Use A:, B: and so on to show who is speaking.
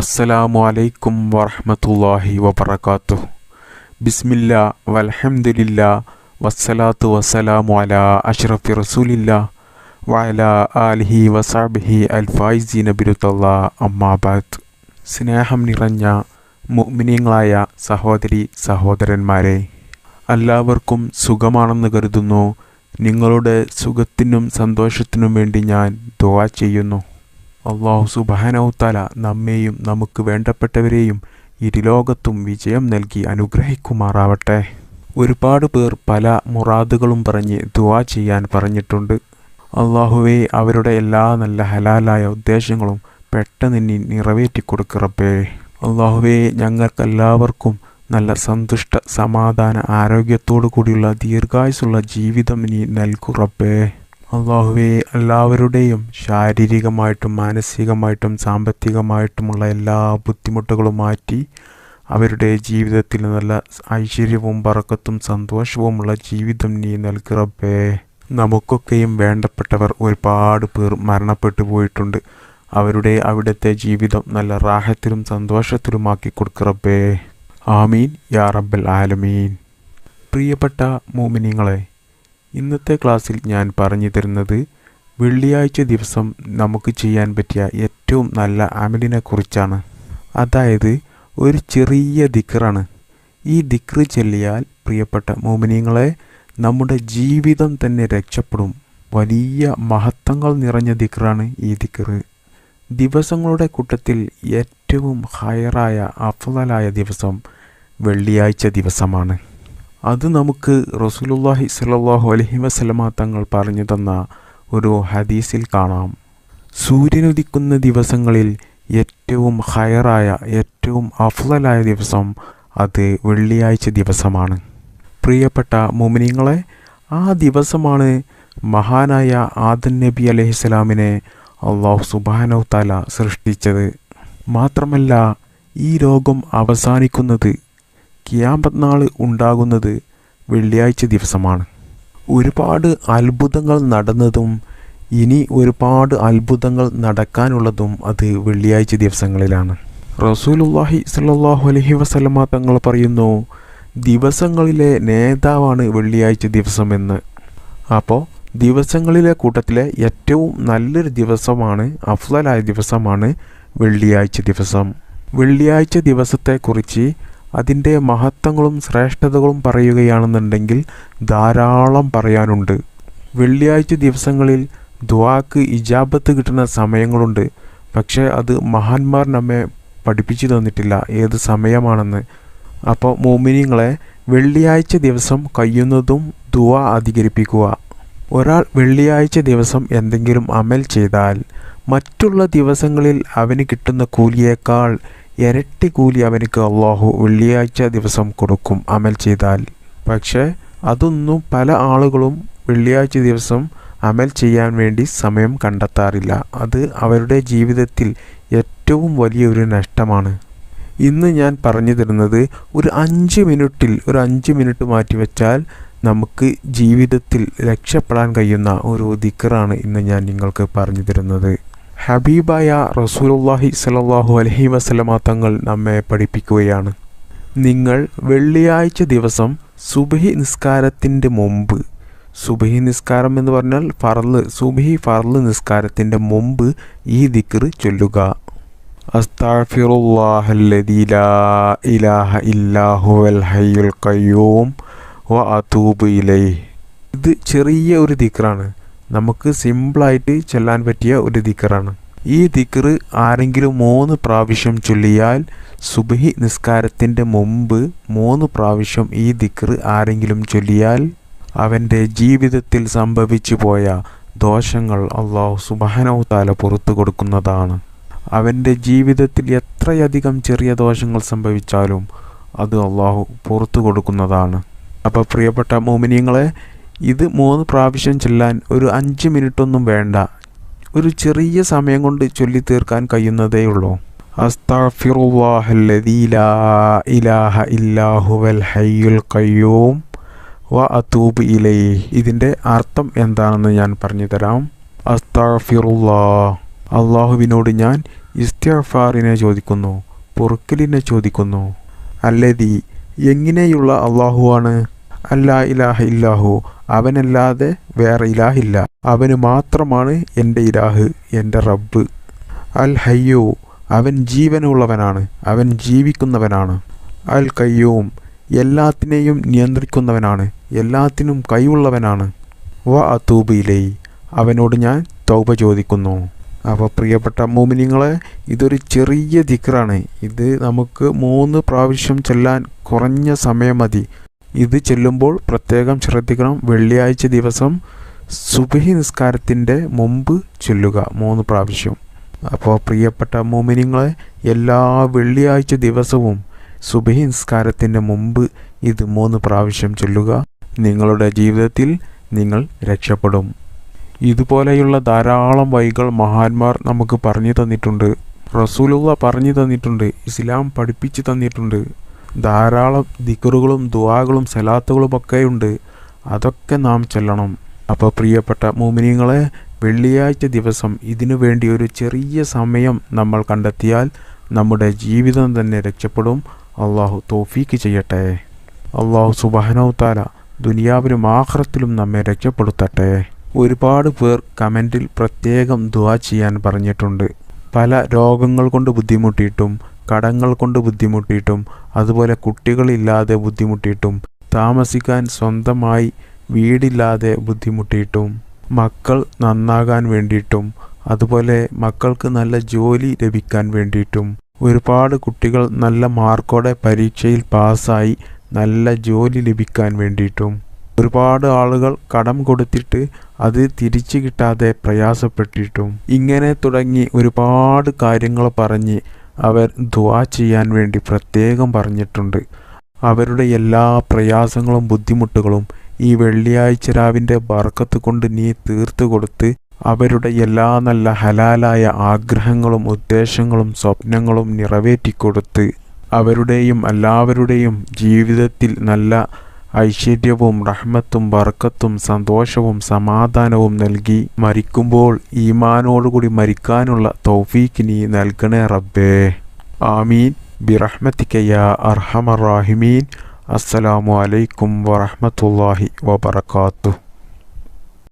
A: അസ്സലാമു അലൈക്കും വറഹ്മത്തുള്ളാഹി വബറകാതുഹു ബിസ്മില്ല വൽഹംദുലില്ല വസ്സലാത്തു വസ്സലാമു അല അഷ്റഫി റസൂലില്ല വഅല ആലിഹി വസാബിഹി അൽഫായിസീന ബിരുത്തല്ല അമ്മാബാദ് സ്നേഹം നിറഞ്ഞ മുഅ്മിനീങ്ങളായ സഹോദരി സഹോദരന്മാരെ എല്ലാവർക്കും സുഖമാണെന്ന് കരുതുന്നു. നിങ്ങളുടെ സുഖത്തിനും സന്തോഷത്തിനും വേണ്ടി ഞാൻ ദുവാ ചെയ്യുന്നു. അള്ളാഹു സുബാനൗത്താല നമ്മെയും നമുക്ക് വേണ്ടപ്പെട്ടവരെയും ഇരുലോകത്തും വിജയം നൽകി അനുഗ്രഹിക്കുമാറാവട്ടെ. ഒരുപാട് പേർ പല മുറാദുകളും പറഞ്ഞ് ദുവാ ചെയ്യാൻ പറഞ്ഞിട്ടുണ്ട്. അള്ളാഹുവെ അവരുടെ എല്ലാ നല്ല ഹലാലായ ഉദ്ദേശങ്ങളും പെട്ടെന്ന് നീ നിറവേറ്റി കൊടുക്കറപ്പേ അള്ളാഹുവെ ഞങ്ങൾക്കെല്ലാവർക്കും നല്ല സന്തുഷ്ട സമാധാന ആരോഗ്യത്തോടു കൂടിയുള്ള ദീർഘായുസുള്ള ജീവിതം നീ നൽകുറപ്പേ അള്ളാഹുവെ എല്ലാവരുടെയും ശാരീരികമായിട്ടും മാനസികമായിട്ടും സാമ്പത്തികമായിട്ടുമുള്ള എല്ലാ ബുദ്ധിമുട്ടുകളും മാറ്റി അവരുടെ ജീവിതത്തിൽ നല്ല ഐശ്വര്യവും പറക്കത്തും സന്തോഷവുമുള്ള ജീവിതം നീ നൽകിറപ്പേ നമുക്കൊക്കെയും വേണ്ടപ്പെട്ടവർ ഒരുപാട് പേർ മരണപ്പെട്ടു പോയിട്ടുണ്ട്. അവരുടെ അവിടുത്തെ ജീവിതം നല്ല റാഹത്തിലും സന്തോഷത്തിലുമാക്കി കൊടുക്കറപ്പേ ആമീൻ. യാ റബ്ബൽ ആലമീൻ. പ്രിയപ്പെട്ട മോമിനിങ്ങളെ ഇന്നത്തെ ക്ലാസ്സിൽ ഞാൻ പറഞ്ഞു തരുന്നത് വെള്ളിയാഴ്ച ദിവസം നമുക്ക് ചെയ്യാൻ പറ്റിയ ഏറ്റവും നല്ല അമലിനെ കുറിച്ചാണ്. അതായത് ഒരു ചെറിയ ദിക്റാണ്. ഈ ദിക്റ് ചൊല്ലിയാൽ പ്രിയപ്പെട്ട മോമിനിയങ്ങളെ നമ്മുടെ ജീവിതം തന്നെ രക്ഷപ്പെടും. വലിയ മഹത്വങ്ങൾ നിറഞ്ഞ ദിക്റാണ് ഈ ദിക്റ് ദിവസങ്ങളുടെ കൂട്ടത്തിൽ ഏറ്റവും ഹയറായ അഫലായ ദിവസം വെള്ളിയാഴ്ച ദിവസമാണ്. അത് നമുക്ക് റസൂലുള്ളാഹി സ്വല്ലല്ലാഹു അലൈഹി വസല്ലമ തങ്ങൾ പറഞ്ഞു തന്ന ഒരു ഹദീസിൽ കാണാം. സൂര്യനുദിക്കുന്ന ദിവസങ്ങളിൽ ഏറ്റവും ഹയറായ ഏറ്റവും അഫ്ലലായ ദിവസം അത് വെള്ളിയാഴ്ച ദിവസമാണ്. പ്രിയപ്പെട്ട മുമിനിങ്ങളെ ആ ദിവസമാണ് മഹാനായ ആദൻ നബി അലൈഹിസ്സലാമിനെ അള്ളാഹു സുബാനോ താല സൃഷ്ടിച്ചത്. മാത്രമല്ല ഈ രോഗം അവസാനിക്കുന്നത് കിയാമത്ത് നാൾ ഉണ്ടാകുന്നത് വെള്ളിയാഴ്ച ദിവസമാണ്. ഒരുപാട് അത്ഭുതങ്ങൾ നടന്നതും ഇനി ഒരുപാട് അത്ഭുതങ്ങൾ നടക്കാനുള്ളതും അത് വെള്ളിയാഴ്ച ദിവസങ്ങളിലാണ്. റസൂലുല്ലാഹി സല്ലാഹു അലഹി വസ്ലമ തങ്ങൾ പറയുന്നു ദിവസങ്ങളിലെ നേതാവാണ് വെള്ളിയാഴ്ച ദിവസമെന്ന്. അപ്പോൾ ദിവസങ്ങളിലെ കൂട്ടത്തിലെ ഏറ്റവും നല്ലൊരു ദിവസമാണ് അഫ്സലായ ദിവസമാണ് വെള്ളിയാഴ്ച ദിവസം. വെള്ളിയാഴ്ച ദിവസത്തെക്കുറിച്ച് അതിന്റെ മഹത്വങ്ങളും ശ്രേഷ്ഠതകളും പറയുകയാണെന്നുണ്ടെങ്കിൽ ധാരാളം പറയാനുണ്ട്. വെള്ളിയാഴ്ച ദിവസങ്ങളിൽ ദ്വാക്ക് ഇജാബത്ത് കിട്ടുന്ന സമയങ്ങളുണ്ട്. പക്ഷേ അത് മഹാന്മാർ നമ്മെ പഠിപ്പിച്ചു തന്നിട്ടില്ല. ഏത് സമയമാണെന്ന്. അപ്പോൾ മോമിനിങ്ങളെ വെള്ളിയാഴ്ച ദിവസം കഴിയുന്നതും ദുവ അധികരിപ്പിക്കുക. ഒരാൾ വെള്ളിയാഴ്ച ദിവസം എന്തെങ്കിലും അമൽ ചെയ്താൽ മറ്റുള്ള ദിവസങ്ങളിൽ അവന് കിട്ടുന്ന കൂലിയേക്കാൾ ഇരട്ടി കൂലി അവനക്ക് അള്ളാഹു വെള്ളിയാഴ്ച ദിവസം കൊടുക്കും അമൽ ചെയ്താൽ. പക്ഷേ അതൊന്നും പല ആളുകളും വെള്ളിയാഴ്ച ദിവസം അമൽ ചെയ്യാൻ വേണ്ടി സമയം കണ്ടെത്താറില്ല. അത് അവരുടെ ജീവിതത്തിൽ ഏറ്റവും വലിയൊരു നഷ്ടമാണ്. ഇന്ന് ഞാൻ പറഞ്ഞു തരുന്നത് ഒരു അഞ്ച് മിനിറ്റിൽ ഒരു അഞ്ച് മിനിറ്റ് മാറ്റിവെച്ചാൽ നമുക്ക് ജീവിതത്തിൽ രക്ഷപ്പെടാൻ കഴിയുന്ന ഒരു ദിക്കറാണ് ഇന്ന് ഞാൻ നിങ്ങൾക്ക് പറഞ്ഞു തരുന്നത്. ഹബീബായ റസൂലുള്ളാഹി സ്വല്ലല്ലാഹു അലൈഹി വസല്ലമ തങ്ങൾ നമ്മെ പഠിപ്പിക്കുകയാണ്. നിങ്ങൾ വെള്ളിയാഴ്ച ദിവസം സുബഹി നിസ്കാരത്തിന്റെ മുമ്പ് സുബഹി നിസ്കാരം എന്ന് പറഞ്ഞാൽ ഫർൾ സുബഹി ഫർൾ നിസ്കാരത്തിന്റെ മുമ്പ് ഈ ദിക്ർ ചൊല്ലുക. ഇത് ചെറിയ ഒരു ദിക്റാണ്. നമുക്ക് സിമ്പിളായിട്ട് ചെല്ലാൻ പറ്റിയ ഒരു ദിക്കറാണ്. ഈ ദിക്കറ് ആരെങ്കിലും മൂന്ന് പ്രാവശ്യം ചൊല്ലിയാൽ സുബഹി നിസ്കാരത്തിന്റെ മുമ്പ് മൂന്ന് പ്രാവശ്യം ഈ ദിക്കറ് ആരെങ്കിലും ചൊല്ലിയാൽ അവന്റെ ജീവിതത്തിൽ സംഭവിച്ചു പോയ ദോഷങ്ങൾ അള്ളാഹു സുബഹനവുത്താല താല പുറത്തു കൊടുക്കുന്നതാണ്. അവന്റെ ജീവിതത്തിൽ എത്രയധികം ചെറിയ ദോഷങ്ങൾ സംഭവിച്ചാലും അത് അള്ളാഹു പുറത്തു കൊടുക്കുന്നതാണ്. അപ്പോൾ പ്രിയപ്പെട്ട മോമിനിയങ്ങളെ ഇത് മൂന്ന് പ്രാവശ്യം ചൊല്ലാൻ ഒരു അഞ്ച് മിനിറ്റൊന്നും വേണ്ട. ഒരു ചെറിയ സമയം കൊണ്ട് ചൊല്ലി തീർക്കാൻ കഴിയുന്നതേ ഉള്ളൂ ഇലാഹ ഹയ്യുൽ വ ഇതിന്റെ അർത്ഥം എന്താണെന്ന് ഞാൻ പറഞ്ഞു തരാം അള്ളാഹുവിനോട് ഞാൻ ഇസ്തഫാറിനെ ചോദിക്കുന്നു പൊറുക്കലിനെ ചോദിക്കുന്നു. അല്ലതി എങ്ങനെയുള്ള അള്ളാഹുവാണ്? അല്ലാ ഇലാഹ ഇല്ലാഹു. അവനല്ലാതെ വേറെ ഇലാഹില്ല. അവന് മാത്രമാണ് എന്റെ ഇലാഹ് എന്റെ റബ്ബ്. അൽ ഹയ്യോ. അവൻ ജീവനുള്ളവനാണ്. അവൻ ജീവിക്കുന്നവനാണ്. അൽ കയ്യോം എല്ലാത്തിനെയും നിയന്ത്രിക്കുന്നവനാണ്. എല്ലാത്തിനും കൈയുള്ളവനാണ്. വ അതൂബിയിലേ അവനോട് ഞാൻ തൗബ ചോദിക്കുന്നു. അപ്പോൾ പ്രിയപ്പെട്ട മോമിനിങ്ങളെ ഇതൊരു ചെറിയ ദിക്റാണ്. ഇത് നമുക്ക് മൂന്ന് പ്രാവശ്യം ചെല്ലാൻ കുറഞ്ഞ സമയം മതി. ഇത് ചെല്ലുമ്പോൾ പ്രത്യേകം ശ്രദ്ധിക്കണം. വെള്ളിയാഴ്ച ദിവസം സുബഹി നിസ്കാരത്തിന്റെ മുമ്പ് ചൊല്ലുക. മൂന്ന് പ്രാവശ്യം. അപ്പോൾ പ്രിയപ്പെട്ട മോമിനിങ്ങളെ എല്ലാ വെള്ളിയാഴ്ച ദിവസവും സുബഹി നിസ്കാരത്തിന്റെ മുമ്പ് ഇത് മൂന്ന് പ്രാവശ്യം ചൊല്ലുക. നിങ്ങളുടെ ജീവിതത്തിൽ നിങ്ങൾ രക്ഷപ്പെടും. ഇതുപോലെയുള്ള ധാരാളം വൈകൾ മഹാന്മാർ നമുക്ക് പറഞ്ഞു തന്നിട്ടുണ്ട്. റസൂലുള്ള പറഞ്ഞു തന്നിട്ടുണ്ട്. ഇസ്ലാം പഠിപ്പിച്ചു തന്നിട്ടുണ്ട്. ധാരാളം ദിക്കറുകളും ദുവാകളും സലാത്തുകളും ഒക്കെ ഉണ്ട് അതൊക്കെ നാം ചെല്ലണം. അപ്പോൾ പ്രിയപ്പെട്ട മൂമിനിയങ്ങളെ വെള്ളിയാഴ്ച ദിവസം ഇതിനു വേണ്ടി ഒരു ചെറിയ സമയം നമ്മൾ കണ്ടെത്തിയാൽ നമ്മുടെ ജീവിതം തന്നെ രക്ഷപ്പെടും. അള്ളാഹു തോഫീക്ക് ചെയ്യട്ടെ. അള്ളാഹു സുബാനൗത്താല ദുനിയാവിലും ആഹ്റത്തിലും നമ്മെ രക്ഷപ്പെടുത്തട്ടെ. ഒരുപാട് പേർ കമന്റിൽ പ്രത്യേകം ദുവാ ചെയ്യാൻ പറഞ്ഞിട്ടുണ്ട്. പല രോഗങ്ങൾ കൊണ്ട് ബുദ്ധിമുട്ടിയിട്ടും കടങ്ങൾ കൊണ്ട് ബുദ്ധിമുട്ടിയിട്ടും അതുപോലെ കുട്ടികളില്ലാതെ ബുദ്ധിമുട്ടിയിട്ടും താമസിക്കാൻ സ്വന്തമായി വീടില്ലാതെ ബുദ്ധിമുട്ടിയിട്ടും മക്കൾ നന്നാകാൻ വേണ്ടിയിട്ടും അതുപോലെ മക്കൾക്ക് നല്ല ജോലി ലഭിക്കാൻ വേണ്ടിയിട്ടും ഒരുപാട് കുട്ടികൾ നല്ല മാർക്കോടെ പരീക്ഷയിൽ പാസ്സായി നല്ല ജോലി ലഭിക്കാൻ വേണ്ടിയിട്ടും ഒരുപാട് ആളുകൾ കടം കൊടുത്തിട്ട് അത് തിരിച്ചു കിട്ടാതെ പ്രയാസപ്പെട്ടിട്ടും ഇങ്ങനെ തുടങ്ങി ഒരുപാട് കാര്യങ്ങൾ പറഞ്ഞ് അവർ ദുവാ ചെയ്യാൻ വേണ്ടി പ്രത്യേകം പറഞ്ഞിട്ടുണ്ട്. അവരുടെ എല്ലാ പ്രയാസങ്ങളും ബുദ്ധിമുട്ടുകളും ഈ വെള്ളിയാഴ്ച രാവിന്റെ ബർക്കത്ത് കൊണ്ട് നീ തീർത്തു കൊടുത്ത് അവരുടെ എല്ലാ നല്ല ഹലാലായ ആഗ്രഹങ്ങളും ഉദ്ദേശങ്ങളും സ്വപ്നങ്ങളും നിറവേറ്റിക്കൊടുത്ത് അവരുടെയും എല്ലാവരുടെയും ജീവിതത്തിൽ നല്ല ഐശ്വര്യവും റഹ്മത്തും ബർക്കത്തും സന്തോഷവും സമാധാനവും നൽകി മരിക്കുമ്പോൾ ഈമാനോടുകൂടി മരിക്കാനുള്ള തൗഫീക്ക് നീ നൽകണേ റബ്ബേ. ആമീൻ. ബിറഹ്മത്തിക്ക യാ അർഹമറാഹിമീൻ അസ്സലാമു അലൈക്കും വറഹമത്തല്ലാഹി വബറകാതുഹു.